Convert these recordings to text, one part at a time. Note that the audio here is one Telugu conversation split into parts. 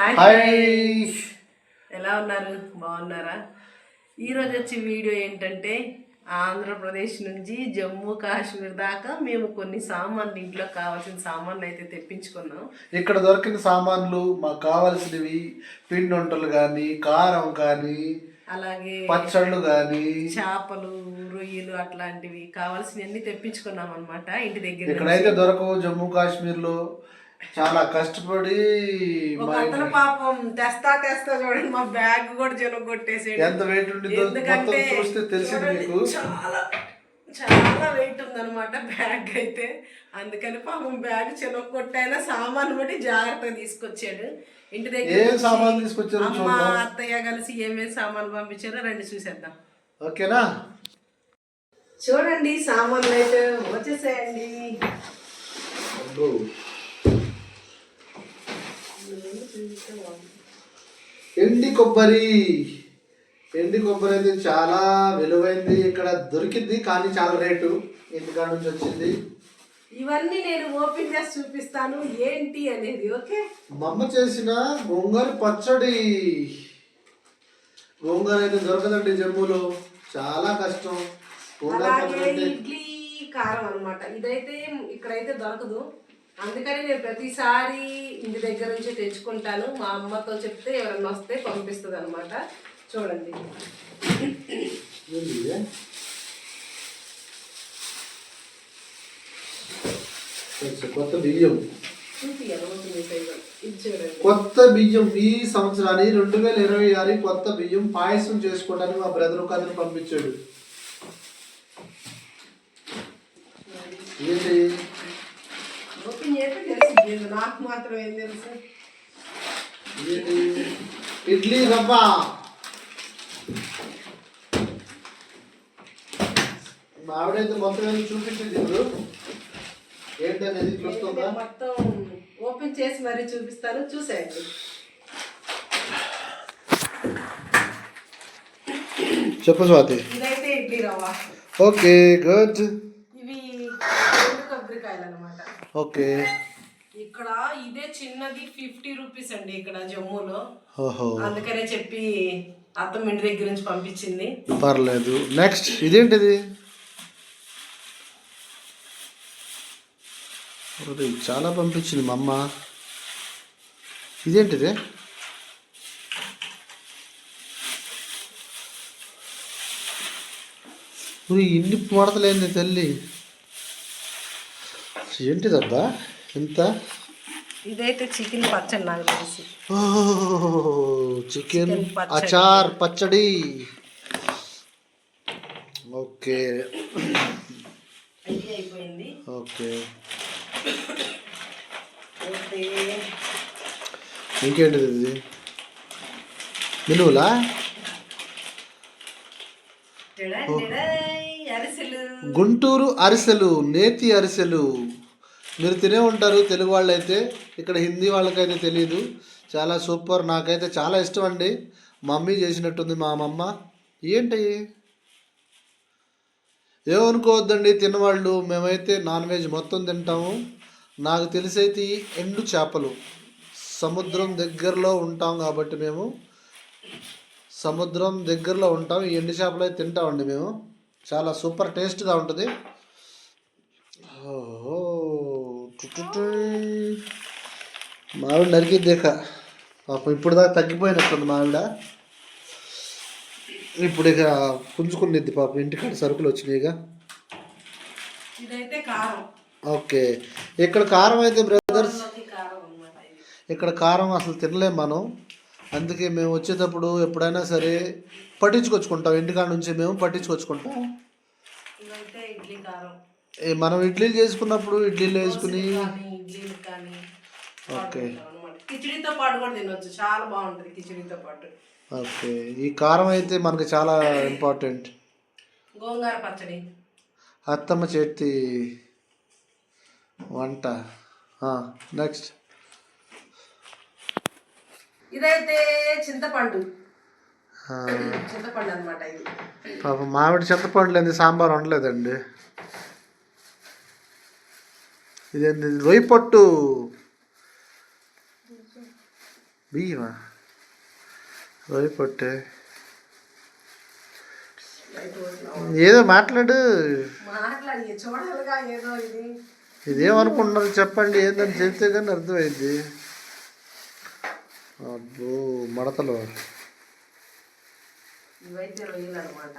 హాయ్ ఎలా ఉన్నారు? బాగున్నారా? ఈరోజు వచ్చే వీడియో ఏంటంటే ఆంధ్రప్రదేశ్ నుంచి జమ్మూ కాశ్మీర్ దాకా మేము కొన్ని సామాన్లు ఇంట్లో కావాల్సిన సామాన్లు అయితే తెప్పించుకున్నాం. ఇక్కడ దొరికిన సామాన్లు మాకు కావాల్సినవి పిండి వంటలు కానీ కారం కానీ అలాగే పచ్చళ్ళు కానీ చేపలు రొయ్యలు అట్లాంటివి కావాల్సినవన్నీ తెప్పించుకున్నాం అనమాట ఇంటి దగ్గర ఇక్కడైతే దొరకవు జమ్మూ కాశ్మీర్లో చాలా కష్టపడి ఒక మా అతను పాపం తెస్తా తెస్తా చూడండి మా బ్యాగ్ కూడా జనం కొట్టేసాడు ఎంత వెయిట్ ఉండిందో మొత్తం చూస్తే తెలిసింది మీకు. చాలా చాలా వెయిట్ ఉందన్నమాట బ్యాగ్ అయితే. అందుకని పాపం బ్యాగ్ చెనక కొట్టైనా సామాన్ బట్టి జాగ్రత్తగా తీసుకొచ్చాడు. ఇంటి దగ్గర ఏం నుంచి సామాన్లు తీసుకొచ్చారో అమ్మ. అత్తయ్య కలిసి ఏమేమి సామాన్లు పంపించారో రండి చూసేద్దాం. ఓకేనా? చూడండి సామాన్లు అయితే వచ్చేసాయండి. ఎండి కొబ్బరి. ఎండి కొబ్బరి అయితే చాలా విలువైంది. ఇక్కడ దొరికింది కానీ చాలా రేటు. ఇంటికాడ నుంచి వచ్చింది. ఇవన్నీ నేను ఓపెన్ చేసి చూపిస్తాను. ఏంటి అనేది ఓకే? మా అమ్మ చేసిన గోంగూర పచ్చడి. గోంగూర అయితే దొరకదండి జమ్మూలో చాలా కష్టం. గోంగూర అలాగే పచ్చడి అంటే ఇడ్లీ కారం అన్నమాట. ఇదైతే ఇక్కడైతే దొరకదు. అందుకని నేను ప్రతిసారి ఇంటి దగ్గర నుంచి తెచ్చుకుంటాను. మా అమ్మతో చెప్తే ఎవరన్నా వస్తే పంపిస్తుంది అనమాట చూడండి కొత్త బియ్యం. కొత్త బియ్యం ఈ సంవత్సరాన్ని రెండు వేల ఇరవై ఆరు కొత్త బియ్యం పాయసం చేసుకోవడానికి మా బ్రదర్ ఒక అతను పంపించాడు. ఏంటి? నాకు మాత్రం ఏం తెలుసు? ఇడ్లీ రవ్వ. మా ఆవిడైతే మొత్తం ఏదో చూపించింది ఇప్పుడు. ఏంటనేది చూస్తుందా మొత్తం ఓపెన్ చేసి మరీ చూపిస్తాను. చూసేయండి. చెప్పు స్వాతి. ఇదైతే ఇడ్లీ రవ్వ. Okay good. ఇవి కొబ్బరికాయలు అనమాట ఓకే. ఇక్కడ ఇదే చిన్నది ఫిఫ్టీ రూపీస్ అండి ఇక్కడ జమ్మూలో. అందుకనే చెప్పి అత్తమ్మ ఇంటి దగ్గర నుంచి పంపించింది. పర్లేదు. నెక్స్ట్ ఇదేంటిది? చాలా పంపించింది మా అమ్మ. ఇదేంటిది? ఇన్ని మడతలేంది తల్లి. ఏంటిదబ్బా? ఎంత? ఇదైతే చికెన్ పచ్చడి నాకు తెలిసి. చికెన్. అచార్ పచ్చడి. ఓకే. అయిపోయింది. ఓకే. అయితే ఇంకేంటిది ఇది? మినువులా? గుంటూరు అరిసెలు నేతి అరిసెలు. మీరు తినే ఉంటారు తెలుగు వాళ్ళైతే. ఇక్కడ హిందీ వాళ్ళకైతే తెలియదు చాలా సూపర్. నాకైతే చాలా ఇష్టం అండి. మమ్మీ చేసినట్టుంది మా అమ్మమ్మ. ఏంటి ఏమనుకోవద్దండి తినవాళ్ళు. మేమైతే నాన్ వెజ్ మొత్తం తింటాము. నాకు తెలిసైతే ఈ ఎండు చేపలు సముద్రం దగ్గరలో ఉంటాం కాబట్టి మేము సముద్రం దగ్గరలో ఉంటాం. ఈ ఎండు చేపలు అయితే తింటామండి మేము. చాలా సూపర్ టేస్ట్గా ఉంటుంది. ఓహో. మావిడ నరికిద్దేక పాపం ఇప్పుడు దాకా తగ్గిపోయినట్టుంది మావిడ. ఇప్పుడు ఇక పుంజుకునిద్ది పాపం ఇంటికాడ సరుకులు వచ్చినాయిగా ఓకే. ఇక్కడ కారం అయితే బ్రదర్స్ ఇక్కడ కారం అసలు తినలేం మనం. అందుకే మేము వచ్చేటప్పుడు ఎప్పుడైనా సరే పట్టించుకొచ్చుకుంటాం. ఇంటికాడ నుంచి మేము పట్టించుకొచ్చుకుంటాం. మనం ఇడ్లీలు చేసుకున్నప్పుడు ఇడ్లీలు వేసుకుని ఓకే కిచిడితో పాటు కూడా తినొచ్చు. చాలా బాగుంటుంది కిచిడితో పాటు. ఓకే ఈ కారం అయితే మనకు చాలా ఇంపార్టెంట్ గోంగూర పచ్చడి. అత్తమ్మ చేతి వంట. నెక్స్ట్ ఇదైతే చింతపండు. చింతపండు అనమాట ఇది. పాపం మామిడి చింతపండు లేని సాంబార్ వండలేదండి. ఇదేంటి రొయ్యి పొట్టు. బియ్యమా పొట్టే ఏదో మాట్లాడు. ఇదేమనుకుంటున్నారు చెప్పండి ఏందని చెప్తే కానీ అర్థమైంది. అబ్బో మడతలు. రొయ్యలు అనమాట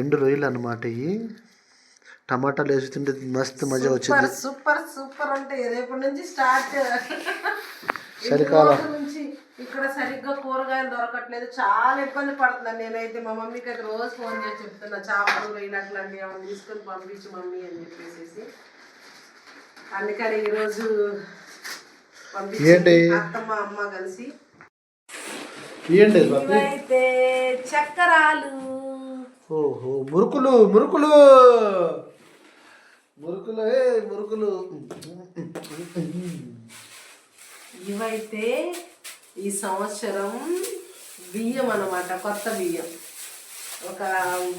ఎండు రొయ్యలు అన్నమాట ఇవి. టమాటాలు వేసి తింటే మస్తు మజా వచ్చింది. సూపర్ సూపర్ అంటే రేపటి నుంచి స్టార్ట్. చలికాలం. నుంచి ఇక్కడ సరిగ్గా కూరగాయలు దొరకట్లేదు. చాలా ఇబ్బంది పడుతున్నాను నేనైతే. మా మమ్మీకి అయితే రోజు ఫోన్ చేసి చెప్తున్నా చేపలు అట్లాంటివి ఏమైనా తీసుకొని పంపించు మమ్మీ అని చెప్పేసి అందుకని ఈరోజు పంపించి? అత్తమ్మ అమ్మ కలిసి. ఇవైతే చక్కరాలు ఓహో మురుకులు మురుకులు. మురుకులు మురుకులు. ఇవైతే ఈ సంవత్సరం బియ్యం అన్నమాట కొత్త బియ్యం. ఒక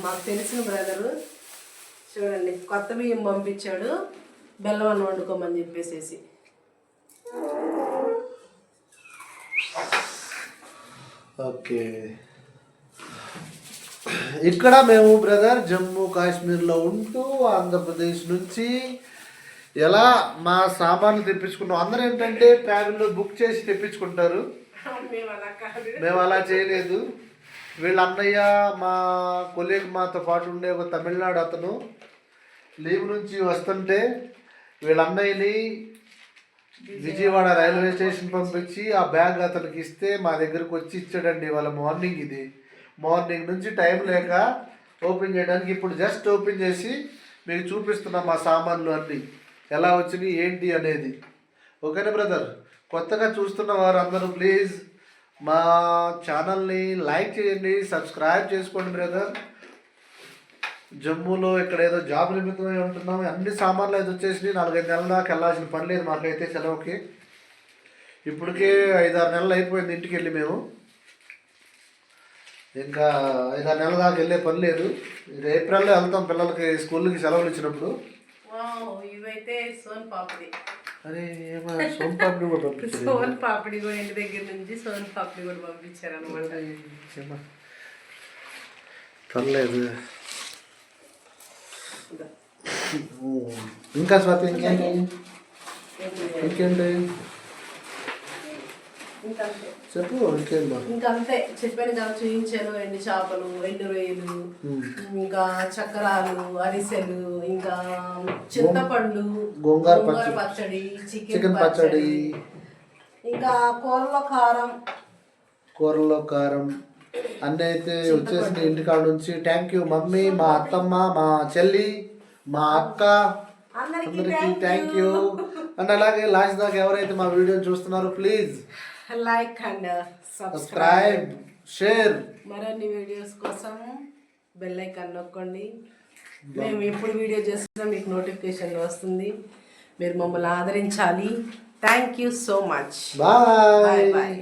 మాకు తెలిసిన బ్రదరు చూడండి కొత్త బియ్యం పంపించాడు బెల్లం అన్నం వండుకోమని చెప్పేసేసి. ఓకే. ఇక్కడ మేము బ్రదర్ జమ్మూ కాశ్మీర్లో ఉంటూ ఆంధ్రప్రదేశ్ నుంచి ఎలా మా సామాన్లు తెప్పించుకున్నాం? అందరూ ఏంటంటే ట్రావెల్లో బుక్ చేసి తెప్పించుకుంటారు. మేము అలా చేయలేదు. వీళ్ళ అన్నయ్య మా కొలీగ్ మాతో పాటు ఉండే ఒక తమిళనాడు అతను లీవ్ నుంచి వస్తుంటే వీళ్ళ అన్నయ్యని విజయవాడ రైల్వే స్టేషన్ పంపించి ఆ బ్యాగ్ అతనికి ఇస్తే మా దగ్గరకు వచ్చి ఇచ్చాడండి వాళ్ళ మార్నింగ్ ఇది. మార్నింగ్ నుంచి టైం లేక ఓపెన్ చేయడానికి ఇప్పుడు జస్ట్ ఓపెన్ చేసి మీకు చూపిస్తున్నాం మా సామాన్లు అన్నీ. ఎలా వచ్చినాయి ఏంటి అనేది. ఓకేనా బ్రదర్ కొత్తగా చూస్తున్న వారు అందరూ ప్లీజ్ మా ఛానల్ని లైక్ చేయండి సబ్స్క్రైబ్ చేసుకోండి బ్రదర్ జమ్మూలో ఇక్కడ ఏదో జాబ్ నిమిత్తమై ఉంటున్నాం. అన్ని సామాన్లు అయితే వచ్చేసి నాలుగైదు నెలల దాకా వెళ్ళాల్సిన పని లేదు మాకైతే సెలవుకి. ఇప్పటికే ఐదారు నెలలు అయిపోయింది ఇంటికి వెళ్ళి మేము. ఇంకా ఐదారు నెలల దాకా వెళ్ళే పని లేదు. ఇది ఏప్రిల్లో వెళ్తాం పిల్లలకి స్కూల్కి సెలవులు ఇచ్చినప్పుడు. ఇవైతే సోన్ పాపిడి. అరే ఏమో సోంపాపిడి కూడా పంపించారు. సోన్ పాపిడి కూడా ఇంటి దగ్గర నుంచి సోన్ పాపిడి కూడా పంపించారు అనమాట. పర్లేదు. ఇంకా స్వాతి ఇంకేంటి? ఇంకేంటి? ఇంకంతే. చెప్పు ఇంకేం ఇంకంతే. చెప్పాను కదా చూపించాను ఎండు చేపలు ఎండు రొయ్యలు ఇంకా చక్రాలు అరిసెలు ఇంకా చింతపండు గోంగూర పచ్చడి. చికెన్ పచ్చడి. ఇంకా కూరలో కారం. కూరలో కారం. అన్నీ అయితే వచ్చేసింది ఇంటికాడ నుంచి. థ్యాంక్ యూ మమ్మీ మా అత్తమ్మ మా చెల్లి మా అక్క. అందరికి అందరికీ థ్యాంక్ యూ అండ్ అలాగే లాస్ట్ దాకా ఎవరైతే మా వీడియోని చూస్తున్నారో please like and subscribe share మరిన్ని వీడియోస్ కోసం బెల్ ఐకాన్ నొక్కండి. మేము ఎప్పుడు వీడియో చేస్తున్నా మీకు నోటిఫికేషన్ వస్తుంది. మీరు మమ్మల్ని ఆదరించాలి. Thank you so much bye bye